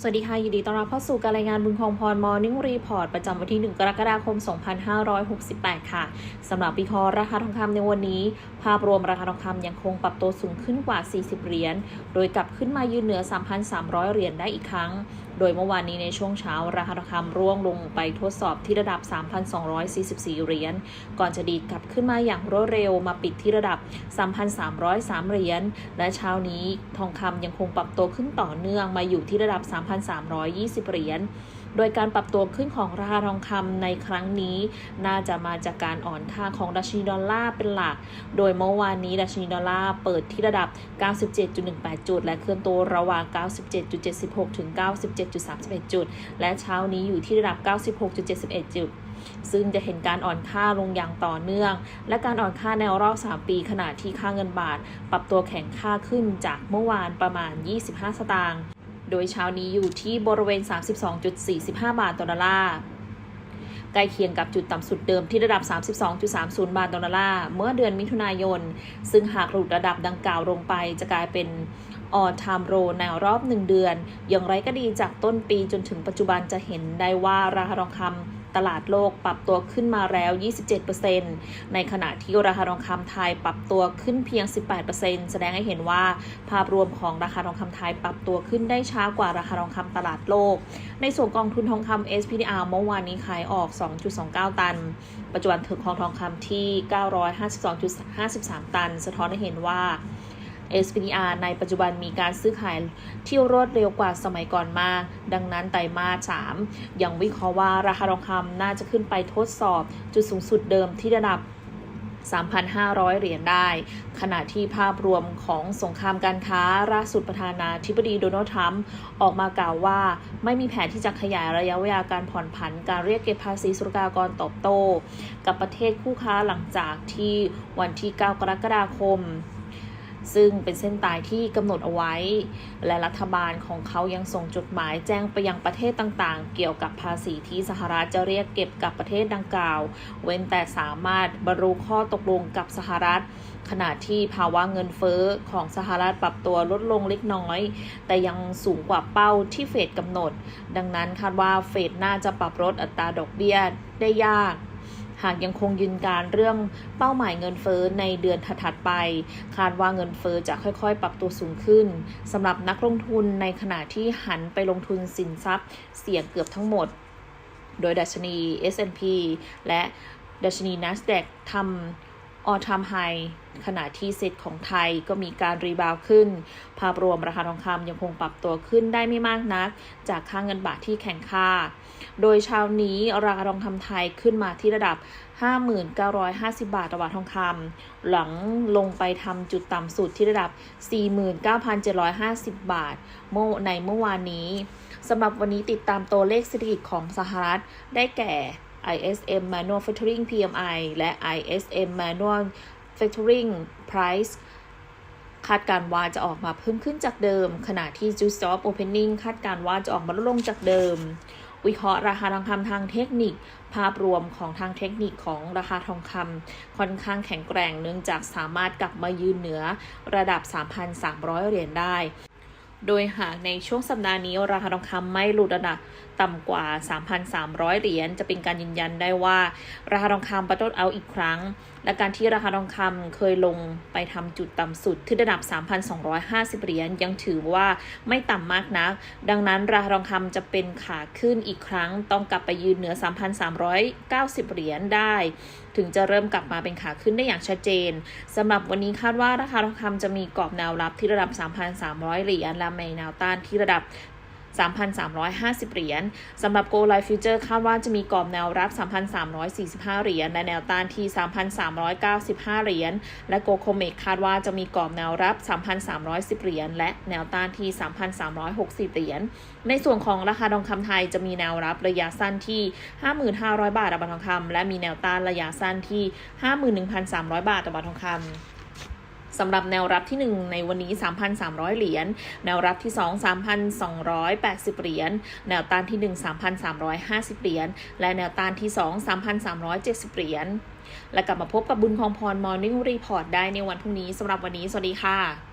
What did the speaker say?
สวัสดีค่ะ ยินดีต้อนรับเข้าสู่การรายงานบุญคงพรมอร์นิ่งรีพอร์ตประจำวันที่ 1 กรกฎาคม 2568 ค่ะสำหรับปีคอราคาทองคำในวันนี้ ภาพรวมราคาทองคำยังคงปรับตัวสูงขึ้นกว่า 40 เหรียญ โดยกลับขึ้นมายืนเหนือ 3,300 เหรียญได้อีกครั้ง โดยเมื่อวานนี้ในช่วงเช้า ราคาทองคำร่วงลงไปทดสอบที่ระดับ 3,244 เหรียญ ก่อนจะดีดกลับขึ้นมาอย่างรวดเร็วมาปิดที่ระดับ 3,303 เหรียญ และเช้านี้ทองคำยังคงปรับตัวขึ้นต่อเนื่องมาอยู่ที่ระดับ 3,320 เหรียญ โดยการปรับตัวขึ้นของราคาทองคำในครั้งนี้ น่าจะมาจากการอ่อนค่าของดัชนีดอลลาร์เป็นหลัก โดยเมื่อวานนี้ดัชนีดอลลาร์เปิดที่ระดับ 97.18 จุด และเคลื่อนตัวระหว่าง 97.76 ถึง 97.31 จุด และเช้านี้อยู่ที่ระดับ 96.71 จุดซึ่งจะเห็นการอ่อนค่าลงอย่างต่อเนื่อง และการอ่อนค่าในรอบ 3 ปีขณะที่ค่าเงินบาท ปรับตัวแข็งค่าขึ้นจากเมื่อวานประมาณ 25 สตางค์ โดยเช้านี้อยู่ที่บริเวณ 32.45 บาทต่อดอลลาร์ใกล้เคียงกับจุดต่ำสุดเดิมที่ระดับ 32.30 บาทต่อดอลลาร์เมื่อเดือนมิถุนายน ซึ่งหากหลุดระดับดังกล่าวลงไปจะกลายเป็นออทามโรในรอบ 1 เดือน อย่างไรก็ดีจากต้นปีจนถึงปัจจุบันจะเห็นได้ว่าราคาทองคำ ตลาดโลกปรับตัวขึ้นมาแล้ว 27%ในขณะที่ราคาทองคำไทยปรับตัวขึ้นเพียง 18%แสดงให้เห็นว่าภาพรวมของราคาทองคำไทยปรับตัวขึ้นได้ช้ากว่าราคาทองคำตลาดโลก ในส่วนกองทุนทองคำ SPDR เมื่อวานนี้ขายออก 2.29 ตัน ปัจจุบันถือครองทองคำที่ 952.53 ตัน สะท้อนให้เห็นว่า SPDR ในปัจจุบันมีการซื้อขายที่รวดเร็วกว่าสมัยก่อนมาก ดังนั้นไตรมาส 3 ยังวิเคราะห์ว่าราคาทองคำน่าจะขึ้นไปทดสอบจุดสูงสุดเดิมที่ระดับ3,500 เหรียญได้ ขณะที่ภาพรวมของสงครามการค้าล่าสุดประธานาธิบดีโดนัลด์ทรัมป์ออกมากล่าวว่า ไม่มีแผนที่จะขยายระยะเวลาการผ่อนผันการเรียกเก็บภาษีสุลกากรตอบโต้ กับประเทศคู่ค้าหลังจากที่วันที่ 9 กรกฎาคม ซึ่งเป็นเส้นตายที่กำหนดเอาไว้ และรัฐบาลของเขายังส่งจดหมายแจ้งไปยังประเทศต่างๆ เกี่ยวกับภาษีที่สหรัฐจะเรียกเก็บกับประเทศดังกล่าว เว้นแต่สามารถบรรลุข้อตกลงกับสหรัฐ ขณะที่ภาวะเงินเฟ้อของสหรัฐปรับตัวลดลงเล็กน้อย แต่ยังสูงกว่าเป้าที่เฟดกำหนด ดังนั้นคาดว่าเฟดน่าจะปรับลดอัตราดอกเบี้ยได้ยาก หากยังคงยืนการเรื่องเป้าหมายเงินเฟ้อในเดือนถัดๆไป คาดว่าเงินเฟ้อจะค่อยๆ ปรับตัวสูงขึ้นสำหรับนักลงทุนในขณะที่หันไปลงทุนสินทรัพย์เสี่ยงเกือบทั้งหมด โดยดัชนี S&P และดัชนี NASDAQ ทำ all time high ขณะที่เซตของไทยก็มีการรีบาวขึ้น ภาพรวมราคาทองคำยังคงปรับตัวขึ้นได้ไม่มากนัก จากค่างเงินบาทที่แข็งค่า โดยเช้านี้ราคาทองคำไทยขึ้นมาที่ระดับ 5,950 บาทต่อบาททองคำหลังลงไปทำจุดต่ำสุดที่ระดับ 49,750 บาทเมื่อในเมื่อวานนี้สำหรับวันนี้ติดตามตัวเลขเศรษฐกิจของสหรัฐได้แก่ ISM Manufacturing PMI และ ISM Manufacturing Price คาดการว่าจะออกมาเพิ่มขึ้นจากเดิม ขณะที่ j u s t o p Opening คาดการว่าจะออกมาลดลงจากเดิม วิเคราะห์ราคาทองคำทางเทคนิค ภาพรวมของทางเทคนิคของราคาทองคำค่อนข้างแข็งแกร่งเนื่องจากสามารถกลับมายืนเหนือระดับ 3,300 เหรียญได้ โดยหากในช่วงสัปดาห์นี้ราคาทองคำไม่หลุดระดับต่ำกว่า 3,300 เหรียญจะเป็นการยืนยันได้ว่า ราคาทองคำปะต้นเอาอีกครั้ง และการที่ราคาทองคำเคยลงไปทำจุดต่ำสุดที่ระดับ 3,250 เหรียญยังถือว่าไม่ต่ำมากนัก ดังนั้นราคาทองคำจะเป็นขาขึ้นอีกครั้งต้องกลับไปยืนเหนือ 3,390 เหรียญได้ ถึงจะเริ่มกลับมาเป็นขาขึ้นได้อย่างชัดเจนสำหรับวันนี้คาดว่าราคาทองคำจะมีกรอบแนวรับที่ระดับ 3,300 เหรียญและแนวต้านที่ระดับ 3,350 เหรียญสำหรับ Go Life Future คาดว่าจะมีกรอบแนวรับ 3,345 เหรียญและแนวต้านที่ 3,395 เหรียญและ Go Comex คาดว่าจะมีกรอบแนวรับ 3,310 เหรียญและแนวต้านที่ 3,360 เหรียญในส่วนของราคาทองคำไทยจะมีแนวรับระยะสั้นที่ 5,500 บาทต่อบาททองคำและมีแนวต้านระยะสั้นที่ 51,300 บาทต่อบาททองคำ สำหรับแนวรับที่ 1 ในวันนี้ 3,300 เหรียญ แนวรับที่ 2 3,280 เหรียญ แนวต้านที่ 1 3,350 เหรียญ และแนวต้านที่ 2 3,370 เหรียญ และกลับมาพบกับบุญคองพรมอร์นิ่งรีพอร์ตได้ในวันพรุ่งนี้สำหรับวันนี้ สวัสดีค่ะ